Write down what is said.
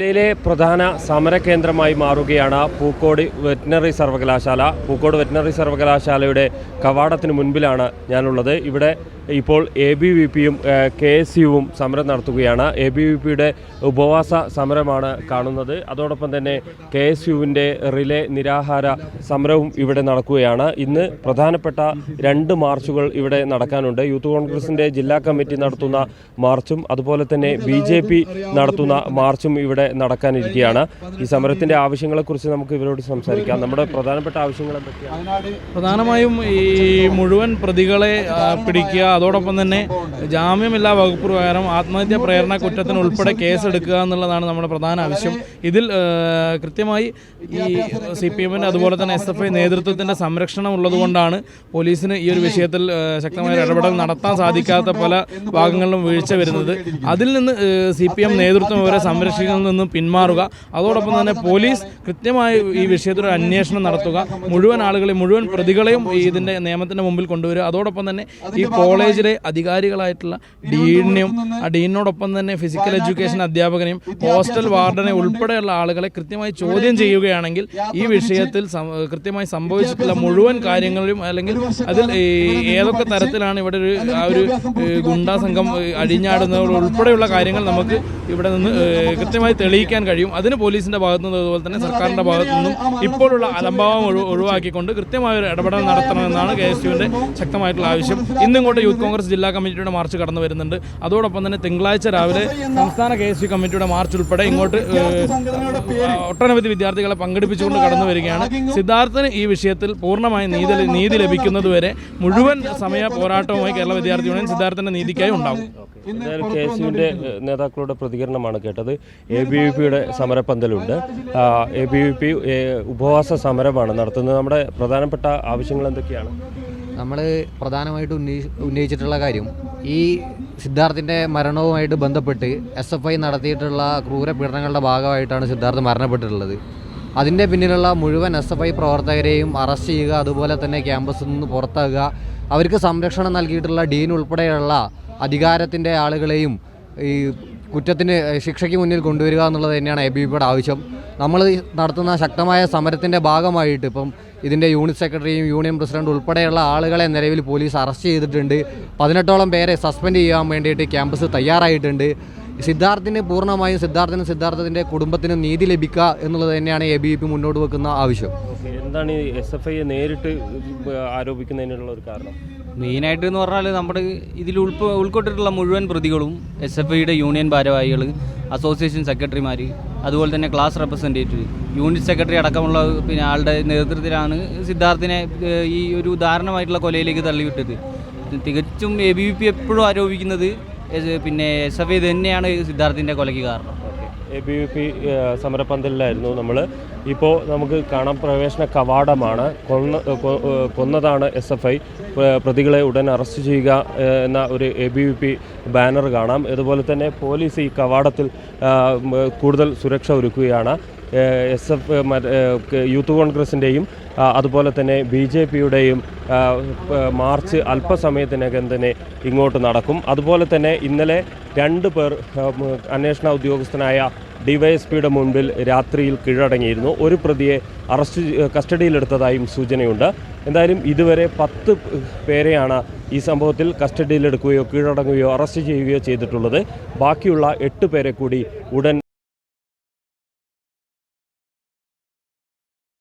ജില്ലയിലെ പ്രധാന സമര കേന്ദ്രമായി മാറുകയാണ് പൂക്കോട് വെറ്റിനറി സർവകലാശാല. പൂക്കോട് വെറ്റിനറി സർവകലാശാലയുടെ കവാടത്തിന് മുൻപിലാണ് ഞാനുള്ളത്. ഇവിടെ ഇപ്പോൾ എ ബി വി പിയും കെ എസ് യുവും സമരം നടത്തുകയാണ്. എ ബി വി പിയുടെ ഉപവാസ സമരമാണ് കാണുന്നത്. അതോടൊപ്പം തന്നെ കെ എസ് യുവിന്റെ റിലേ നിരാഹാര സമരവും ഇവിടെ നടക്കുകയാണ്. ഇന്ന് പ്രധാനപ്പെട്ട രണ്ട് മാർച്ചുകൾ ഇവിടെ നടക്കാനുണ്ട്. യൂത്ത് കോൺഗ്രസിന്റെ ജില്ലാ കമ്മിറ്റി നടത്തുന്ന മാർച്ചും അതുപോലെ തന്നെ ബി ജെ പി നടത്തുന്ന മാർച്ചും ഇവിടെ നടക്കാനിരിക്കുകയാണ്. ഈ സമരത്തിന്റെ ആവശ്യങ്ങളെക്കുറിച്ച് നമുക്ക് ഇവരോട് സംസാരിക്കാം. നമ്മുടെ പ്രധാനപ്പെട്ട ആവശ്യങ്ങൾ എന്തൊക്കെയാണ്? പ്രധാനമായും ഈ മുഴുവൻ പ്രതികളെ പിടിക്കുക അതോടൊപ്പം തന്നെ ജാമ്യമില്ലാ വകുപ്പ് പ്രകാരം ആത്മഹത്യാ പ്രേരണ കുറ്റത്തിന് ഉൾപ്പെടെ കേസെടുക്കുക എന്നുള്ളതാണ് നമ്മുടെ പ്രധാന ആവശ്യം. ഇതിൽ കൃത്യമായി ഈ സി പി എമ്മിന്റെ അതുപോലെ തന്നെ എസ് എഫ് ഐ നേതൃത്വത്തിന്റെ സംരക്ഷണം ഉള്ളതുകൊണ്ടാണ് പോലീസിന് ഈ ഒരു വിഷയത്തിൽ ശക്തമായ ഇടപെടൽ നടത്താൻ സാധിക്കാത്ത പല ഭാഗങ്ങളിലും വീഴ്ച വരുന്നത്. അതിൽ നിന്ന് സി പി എം നേതൃത്വം ഇവരെ സംരക്ഷിക്കുന്നതിൽ നിന്നും പിന്മാറുക. അതോടൊപ്പം തന്നെ പോലീസ് കൃത്യമായി ഈ വിഷയത്തിൽ ഒരു അന്വേഷണം നടത്തുക. മുഴുവൻ ആളുകളെയും മുഴുവൻ പ്രതികളെയും ഇതിന്റെ നിയമത്തിന്റെ മുമ്പിൽ കൊണ്ടുവരിക. അതോടൊപ്പം തന്നെ ഈ കോളേജിലെ അധികാരികളായിട്ടുള്ള ഡീനിനെയും ആ ഡീനോടൊപ്പം തന്നെ ഫിസിക്കൽ എഡ്യൂക്കേഷൻ അധ്യാപകനെയും ഹോസ്റ്റൽ വാർഡനെ ഉൾപ്പെടെയുള്ള ആളുകളെ കൃത്യമായി ചോദ്യം ചെയ്യുകയാണെങ്കിൽ ഈ വിഷയത്തിൽ കൃത്യമായി സംഭവിച്ചിട്ടുള്ള മുഴുവൻ കാര്യങ്ങളിലും അല്ലെങ്കിൽ അതിൽ ഏതൊക്കെ തരത്തിലാണ് ഇവിടെ ഒരു ആ ഒരു ഗുണ്ടാ സംഘം ഏ, അഴിഞ്ഞാടുന്നത് ഉൾപ്പെടെയുള്ള കാര്യങ്ങൾ നമുക്ക് ഇവിടെ നിന്ന് കൃത്യമായി തെളിയിക്കാൻ കഴിയും. അതിന് പോലീസിന്റെ ഭാഗത്തു നിന്നും അതുപോലെ തന്നെ സർക്കാരിന്റെ ഭാഗത്തു നിന്നും ഇപ്പോഴുള്ള അലംഭാവം ഒഴി- ഒഴിവാക്കിക്കൊണ്ട് കൃത്യമായ ഒരു ഇടപെടൽ നടത്തണമെന്നാണ് കെ എസ് യുവിന്റെ ശക്തമായിട്ടുള്ള ആവശ്യം. ഇന്നിങ്ങോട്ട് യൂത്ത് കോൺഗ്രസ് ജില്ലാ കമ്മിറ്റിയുടെ മാർച്ച് കടന്നു വരുന്നുണ്ട്. അതോടൊപ്പം തന്നെ തിങ്കളാഴ്ച രാവിലെ സംസ്ഥാന കെ എസ് യു കമ്മിറ്റിയുടെ മാർച്ച് ഉൾപ്പെടെ ഇങ്ങോട്ട് ഒട്ടനവധി വിദ്യാർത്ഥികളെ പങ്കെടുപ്പിച്ചുകൊണ്ട് കടന്നു വരികയാണ്. സിദ്ധാർത്ഥന് ഈ വിഷയത്തിൽ പൂർണമായി നീതി നീതി ലഭിക്കുന്നതുവരെ മുഴുവൻ സമയ പോരാട്ടവുമായി കേരള വിദ്യാർത്ഥി യൂണിയൻ സിദ്ധാർത്ഥന്റെ നീതിക്കായി ഉണ്ടാകും. കെ എസ് യുവിന്റെ നേതാക്കളുടെ പ്രതികരണമാണ് കേട്ടത്. എ ബി വി പിയുടെ സമരപ്പന്തലുണ്ട്. എ ബി വി പി ഉപവാസ സമരമാണ് നടത്തുന്നത്. നമ്മുടെ പ്രധാനപ്പെട്ട ആവശ്യങ്ങൾ എന്തൊക്കെയാണ്? നമ്മൾ പ്രധാനമായിട്ട് ഉന്നയി ഉന്നയിച്ചിട്ടുള്ള കാര്യം ഈ സിദ്ധാർത്ഥിന്റെ മരണവുമായിട്ട് ബന്ധപ്പെട്ട് എസ് എഫ് ഐ നടത്തിയിട്ടുള്ള ക്രൂരപീഡനങ്ങളുടെ ഭാഗമായിട്ടാണ് സിദ്ധാർത്ഥ് മരണപ്പെട്ടിട്ടുള്ളത്. അതിന്റെ പിന്നിലുള്ള മുഴുവൻ എസ് എഫ് ഐ പ്രവർത്തകരെയും അറസ്റ്റ് ചെയ്യുക അതുപോലെ തന്നെ ക്യാമ്പസിൽ നിന്ന് പുറത്താകുക അവർക്ക് സംരക്ഷണം നൽകിയിട്ടുള്ള ഡീൻ ഉൾപ്പെടെയുള്ള അധികാരത്തിന്റെ ആളുകളെയും ഈ കുറ്റത്തിന് ശിക്ഷയ്ക്ക് മുന്നിൽ കൊണ്ടുവരിക എന്നുള്ളത് തന്നെയാണ് എ ബി പിയുടെ ആവശ്യം. നമ്മൾ നടത്തുന്ന ശക്തമായ സമരത്തിന്റെ ഭാഗമായിട്ട് ഇപ്പം ഇതിന്റെ യൂണിറ്റ് സെക്രട്ടറിയും യൂണിയൻ പ്രസിഡന്റ് ഉൾപ്പെടെയുള്ള ആളുകളെ നിലവിൽ പോലീസ് അറസ്റ്റ് ചെയ്തിട്ടുണ്ട്. പതിനെട്ടോളം പേരെ സസ്പെൻഡ് ചെയ്യാൻ വേണ്ടിയിട്ട് ക്യാമ്പസ് തയ്യാറായിട്ടുണ്ട്. സിദ്ധാർത്ഥിന് പൂർണമായും സിദ്ധാർത്ഥിനും സിദ്ധാർത്ഥത്തിന്റെ കുടുംബത്തിന് നീതി ലഭിക്കുക എന്നുള്ളത് തന്നെയാണ് എ ബി പി മുന്നോട്ട് വെക്കുന്ന ആവശ്യം. എന്താണ് എസ് എഫ് ഐയെ നേരിട്ട് ആരോപിക്കുന്നതിനുള്ള ഒരു കാരണം? മെയിനായിട്ട് എന്ന് പറഞ്ഞാൽ നമ്മുടെ ഇതിൽ ഉൾപ്പ ഉൾക്കൊണ്ടിട്ടുള്ള മുഴുവൻ പ്രതികളും എസ് എഫ് ഐയുടെ യൂണിയൻ ഭാരവാഹികൾ അസോസിയേഷൻ സെക്രട്ടറിമാർ അതുപോലെ തന്നെ ക്ലാസ് റെപ്രസെന്റേറ്റീവ് യൂണിറ്റ് സെക്രട്ടറി അടക്കമുള്ള പിന്നെ ആളുടെ നേതൃത്വത്തിലാണ് സിദ്ധാർത്ഥിനെ ഈ ഒരു ഉദാഹരണമായിട്ടുള്ള കൊലയിലേക്ക് തള്ളിവിട്ടത്. തികച്ചും എ ബി വി പി എപ്പോഴും ആരോപിക്കുന്നത് പിന്നെ എസ് എഫ് ഐ തന്നെയാണ് സിദ്ധാർത്ഥിന്റെ കൊലയ്ക്ക് കാരണം. എ ബി വി പി സമരപ്പന്തലിലായിരുന്നു നമ്മൾ ഇപ്പോൾ നമുക്ക് കാണാം പ്രവേശന കവാടമാണ്. കൊന്ന കൊന്നതാണ് എസ് എഫ് ഐ. പ്രതികളെ ഉടൻ അറസ്റ്റ് ചെയ്യുക എന്ന ഒരു A B V P banner കാണാം. അതുപോലെ തന്നെ പോലീസ് ഈ കവാടത്തിൽ കൂടുതൽ സുരക്ഷ ഒരുക്കുകയാണ്. എസ് എഫ് യൂത്ത് കോൺഗ്രസിന്റെയും അതുപോലെ തന്നെ ബി ജെ പിയുടെയും മാർച്ച് അല്പസമയത്തിനകം തന്നെ ഇങ്ങോട്ട് നടക്കും. അതുപോലെ തന്നെ ഇന്നലെ രണ്ട് പേർ അന്വേഷണ ഉദ്യോഗസ്ഥനായ ഡിവൈഎസ്പിയുടെ മുൻപിൽ രാത്രിയിൽ കീഴടങ്ങിയിരുന്നു. ഒരു പ്രതിയെ അറസ്റ്റ് കസ്റ്റഡിയിലെടുത്തതായും സൂചനയുണ്ട്. എന്തായാലും ഇതുവരെ പത്ത് പേരെയാണ് ഈ സംഭവത്തിൽ കസ്റ്റഡിയിലെടുക്കുകയോ കീഴടങ്ങുകയോ അറസ്റ്റ് ചെയ്യുകയോ ചെയ്തിട്ടുള്ളത്. ബാക്കിയുള്ള എട്ട് പേരെ കൂടി ഉടൻ